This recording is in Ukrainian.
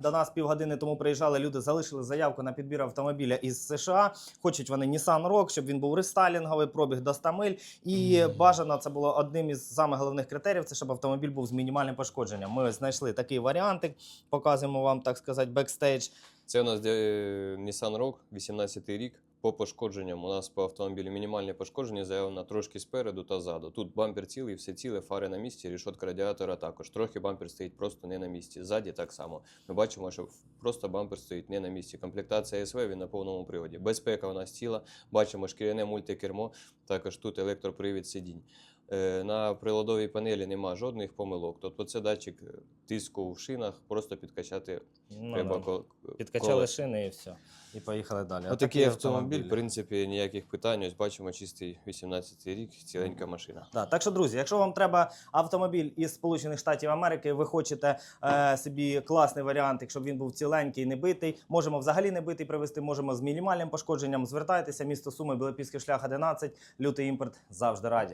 До нас півгодини тому приїжджали люди, залишили заявку на підбір автомобіля із США. Хочуть вони Nissan Rogue, щоб він був рестайлінговий, пробіг до 100 миль. І бажано це було одним із самих головних критеріїв, це щоб автомобіль був з мінімальним пошкодженням. Ми знайшли такий варіантик. Показуємо вам, так сказати, бекстейдж. Це у нас е, Nissan Rogue, 18 рік. По пошкодженням у нас по автомобілі мінімальне пошкодження заявлено трошки спереду та ззаду. Тут бампер цілий, все ціле, фари на місці, рішотка радіатора також. Трохи бампер стоїть просто не на місці. Ззаді так само. Ми бачимо, що просто бампер стоїть не на місці. Комплектація СВ він на повному приводі. Безпека у нас ціла. Бачимо шкіряне мультикермо, також тут електропривід сидінь. Е, На приладовій панелі нема жодних помилок. Тобто це датчик е, тиску в шинах, просто підкачати Ну, треба да. Підкачали колес. шини і все. І поїхали далі. Отакий автомобіль, в принципі, ніяких питань. Ось бачимо чистий 18 рік, ціленька машина. Да, так що, друзі, якщо вам треба автомобіль із Сполучених Штатів Америки, ви хочете е, собі класний варіант, щоб він був ціленький, не битий. Можемо взагалі не битий привезти, можемо з мінімальним пошкодженням. Звертайтеся, місто Суми, Білопільський шлях 11, лютий імпорт завжди раді.